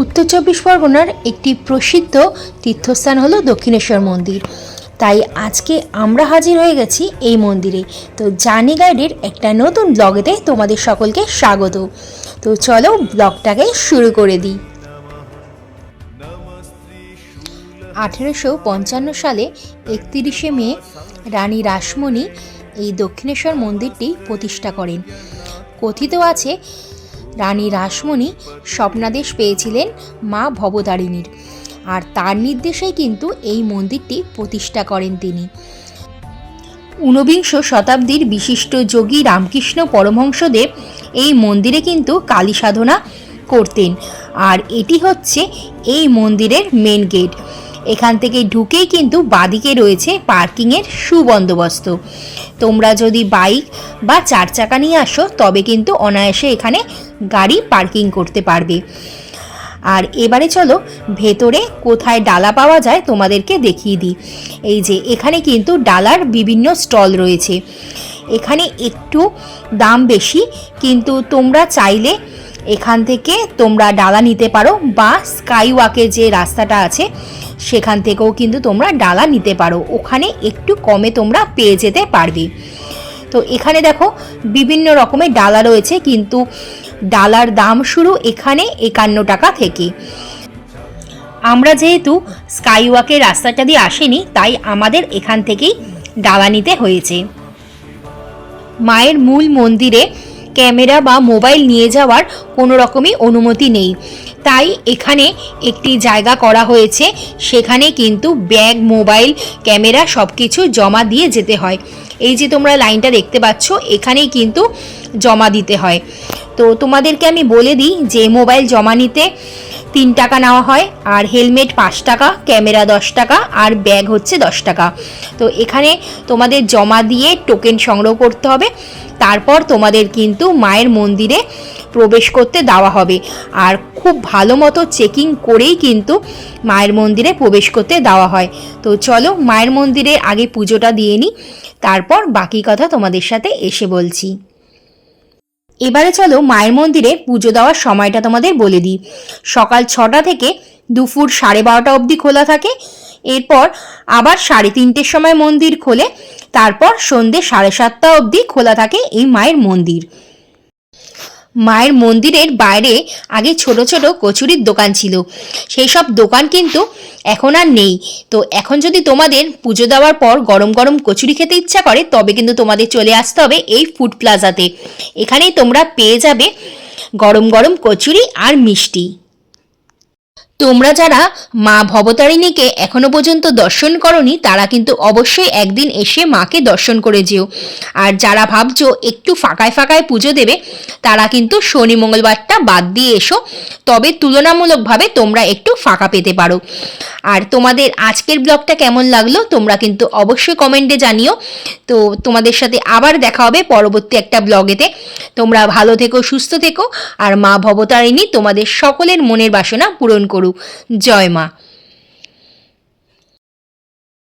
উত্তর চব্বিশ পরগনার একটি প্রসিদ্ধ তীর্থস্থান হলো দক্ষিণেশ্বর মন্দির। তাই আজকে আমরা হাজির হয়ে গেছি এই মন্দিরে। তো জার্নি গাইডের একটা নতুন ব্লগেতে তোমাদের সকলকে স্বাগত। তো চলো ব্লগটাকে শুরু করে দিই। আঠেরোশো পঞ্চান্ন সালে একত্রিশে মে রানী রাসমণি এই দক্ষিণেশ্বর মন্দিরটি প্রতিষ্ঠা করেন। কথিত আছে রানী রাসমণি স্বপ্নাদেশ পেয়েছিলেন মা ভবতারিণীর। আর তার নির্দেশেই কিন্তু এই মন্দিরটি প্রতিষ্ঠা করেন তিনি। ঊনবিংশ শতাব্দীর বিশিষ্ট যোগী রামকৃষ্ণ পরমহংসদেব এই মন্দিরে কিন্তু কালী সাধনা করতেন। আর এটি হচ্ছে এই মন্দিরের মেন গেট এখান থেকে ঢুকেই কিন্তু বাদিকে রয়েছে পার্কিংয়ের সুবন্দোবস্ত। তোমরা যদি বাইক বা চার চাকা নিয়ে আসো, তবে কিন্তু অনায়াসে এখানে গাড়ি পার্কিং করতে পারবে। আর এবারে চলো, ভেতরে কোথায় ডালা পাওয়া যায় তোমাদেরকে দেখিয়ে দিই। এই যে, এখানে কিন্তু ডালার বিভিন্ন স্টল রয়েছে। এখানে একটু দাম বেশি, কিন্তু তোমরা চাইলে এখান থেকে তোমরা ডালা নিতে পারো বা স্কাই ওয়াকের যে রাস্তাটা আছে, সেখান থেকেও কিন্তু তোমরা ডালা নিতে পারো। ওখানে একটু কমে তোমরা পেয়ে যেতে পারবে। তো এখানে দেখো, বিভিন্ন রকমের ডালা রয়েছে, কিন্তু ডালার দাম শুরু এখানে একান্ন টাকা থেকে। আমরা যেহেতু স্কাইওয়াকের রাস্তাটা দিয়ে আসেনি, তাই আমাদের এখান থেকেই ডালা নিতে হয়েছে। মায়ের মূল মন্দিরে ক্যামেরা বা মোবাইল নিয়ে যাওয়ার কোনো রকমই অনুমতি নেই। তাই এখানে একটি জায়গা করা হয়েছে, সেখানে কিন্তু ব্যাগ, মোবাইল, ক্যামেরা সব কিছু জমা দিয়ে যেতে হয়। এই যে তোমরা লাইনটা দেখতে পাচ্ছ, এখানেই কিন্তু জমা দিতে হয়। তো তোমাদেরকে আমি বলে দিই যে মোবাইল জমা নিতে তিন টাকা নেওয়া হয়, আর হেলমেট পাঁচ টাকা, ক্যামেরা দশ টাকা, আর ব্যাগ হচ্ছে দশ টাকা। তো এখানে তোমাদের জমা দিয়ে টোকেন সংগ্রহ করতে হবে। তারপর তোমাদের কিন্তু মায়ের মন্দিরে প্রবেশ করতে দেওয়া হবে। আর খুব ভালো মতো চেকিং করেই কিন্তু মায়ের মন্দিরে প্রবেশ করতে দেওয়া হয়। তো চলো মায়ের মন্দিরে আগে পুজোটা দিয়ে নিই, তারপর বাকি কথা তোমাদের সাথে এসে বলছি। এবারে চলো মায়ের মন্দিরে পুজো দেওয়ার সময়টা তোমাদের বলে দিই। সকাল ছটা থেকে দুপুর সাড়ে বারোটা অবধি খোলা থাকে। এরপর আবার সাড়ে তিনটের সময় মন্দির খোলে। তারপর সন্ধে সাড়ে সাতটা অবধি খোলা থাকে এই মায়ের মন্দির। মায়ের মন্দিরের বাইরে আগে ছোট ছোট কচুরির দোকান ছিল। সেই সব দোকান কিন্তু এখন আর নেই। তো এখন যদি তোমাদের পুজো দেওয়ার পর গরম গরম কচুরি খেতে ইচ্ছা করে, তবে কিন্তু তোমাদের চলে আসতে হবে এই ফুড প্লাজাতে। এখানেই তোমরা পেয়ে যাবে গরম গরম কচুরি আর মিষ্টি। তোমরা যারা মা ভবতারিণীকে এখনও পর্যন্ত দর্শন করনি, তারা কিন্তু অবশ্যই একদিন এসে মাকে দর্শন করে যেও। আর যারা ভাবছ একটু ফাঁকায় ফাঁকায় পুজো দেবে, তারা কিন্তু শনি মঙ্গলবারটা বাদ দিয়ে এসো। তবে তুলনামূলকভাবে তোমরা একটু ফাঁকা পেতে পারো। আর তোমাদের আজকের ব্লগটা কেমন লাগল, তোমরা কিন্তু অবশ্যই কমেন্টে জানিও। তো তোমাদের সাথে আবার দেখা হবে পরবর্তী একটা ব্লগেতে। তোমরা ভালো থেকো, সুস্থ থেকো। আর মা ভবতারিণী তোমাদের সকলের মনের বাসনা পূরণ করুক। জয় মা।